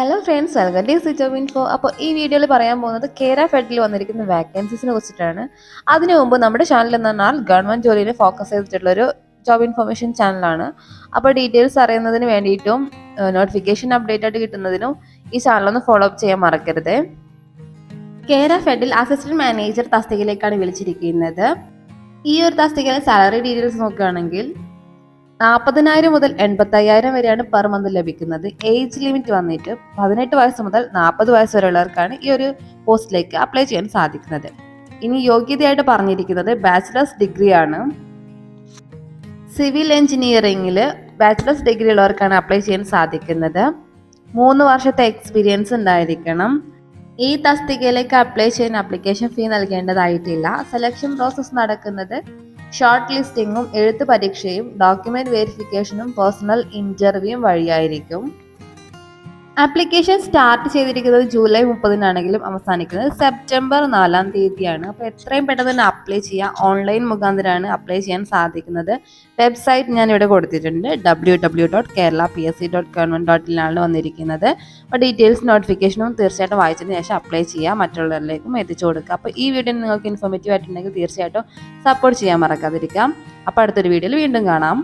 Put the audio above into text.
Hello friends welcome to Sito info അപ്പോൾ ഈ വീഡിയോയിൽ പറയാൻ പോകുന്നത് കേര ഫെഡിൽ വന്നിരിക്കുന്ന വാക്കൻസീസിനെ കുറിച്ചിട്ടാണ്. അതിനു മുമ്പ് നമ്മുടെ ചാനൽ എന്ന് പറഞ്ഞാൽ ഗവൺമെന്റ് ജോലിയിൽ ഫോക്കസ് ചെയ്തിട്ടുള്ള ഒരു ജോബ് ഇൻഫർമേഷൻ ചാനലാണ് അപ്പോൾ ഡീറ്റെയിൽസ് അറിയുന്നതിന് വേണ്ടിയിട്ടും നോട്ടിഫിക്കേഷൻ അപ്ഡേറ്റ് ആയിട്ട് കിട്ടുന്നതിനും ഈ ചാനലൊന്ന് ഫോളോ അപ്പ് ചെയ്യാൻ മറക്കരുത്. കേര ഫെഡിൽ അസിസ്റ്റന്റ് മാനേജർ തസ്തികയിലേക്കാണ് വിളിച്ചിരിക്കുന്നത്. ഈ ഒരു തസ്തികയിലെ സാലറി ഡീറ്റെയിൽസ് നോക്കുകയാണെങ്കിൽ നാൽപ്പതിനായിരം മുതൽ എൺപത്തയ്യായിരം വരെയാണ് പെർ മന്ത് ലഭിക്കുന്നത്. ഏജ് ലിമിറ്റ് വന്നിട്ട് പതിനെട്ട് വയസ്സ് മുതൽ നാൽപ്പത് വയസ്സ് വരെയുള്ളവർക്കാണ് ഈ ഒരു പോസ്റ്റിലേക്ക് അപ്ലൈ ചെയ്യാൻ സാധിക്കുന്നത്. ഇനി യോഗ്യതയായിട്ട് പറഞ്ഞിരിക്കുന്നത് ബാച്ചിലേഴ്സ് ഡിഗ്രിയാണ്. സിവിൽ എഞ്ചിനീയറിംഗിൽ ബാച്ചിലേഴ്സ് ഡിഗ്രി ഉള്ളവർക്കാണ് അപ്ലൈ ചെയ്യാൻ സാധിക്കുന്നത്. മൂന്ന് വർഷത്തെ എക്സ്പീരിയൻസ് ഉണ്ടായിരിക്കണം. ഈ തസ്തികയിലേക്ക് അപ്ലൈ ചെയ്യാൻ അപ്ലിക്കേഷൻ ഫീ നൽകേണ്ടതായിട്ടില്ല. സെലക്ഷൻ പ്രോസസ്സ് നടക്കുന്നത് ഷോർട്ട് ലിസ്റ്റിംഗും എഴുത്ത് പരീക്ഷയും ഡോക്യുമെന്റ് വെരിഫിക്കേഷനും പേഴ്സണൽ ഇന്റർവ്യൂവും വഴിയായിരിക്കും. ആപ്ലിക്കേഷൻ സ്റ്റാർട്ട് ചെയ്തിരിക്കുന്നത് ജൂലൈ മുപ്പതിനാണെങ്കിലും അവസാനിക്കുന്നത് സെപ്റ്റംബർ നാലാം തീയതിയാണ്. അപ്പോൾ എത്രയും പെട്ടെന്ന് തന്നെ അപ്ലൈ ചെയ്യാം. ഓൺലൈൻ മുഖാന്തരമാണ് അപ്ലൈ ചെയ്യാൻ സാധിക്കുന്നത്. വെബ്സൈറ്റ് ഞാൻ ഇവിടെ കൊടുത്തിട്ടുണ്ട്. W W dot Kerala P S C dot government ഡോട്ടിലാണ് വന്നിരിക്കുന്നത് അപ്പോൾ ഡീറ്റെയിൽസ് നോട്ടിഫിക്കേഷനും തീർച്ചയായിട്ടും വായിച്ചതിന് ശേഷം അപ്ലൈ ചെയ്യുക മറ്റുള്ളവരിലേക്കും എത്തിച്ചു കൊടുക്കുക അപ്പോൾ ഈ വീഡിയോ നിങ്ങൾക്ക് ഇൻഫോർമേറ്റീവ് ആയിട്ടുണ്ടെങ്കിൽ തീർച്ചയായിട്ടും സപ്പോർട്ട് ചെയ്യാൻ മറക്കാതിരിക്കാം. അപ്പോൾ അടുത്തൊരു വീഡിയോയിൽ വീണ്ടും കാണാം.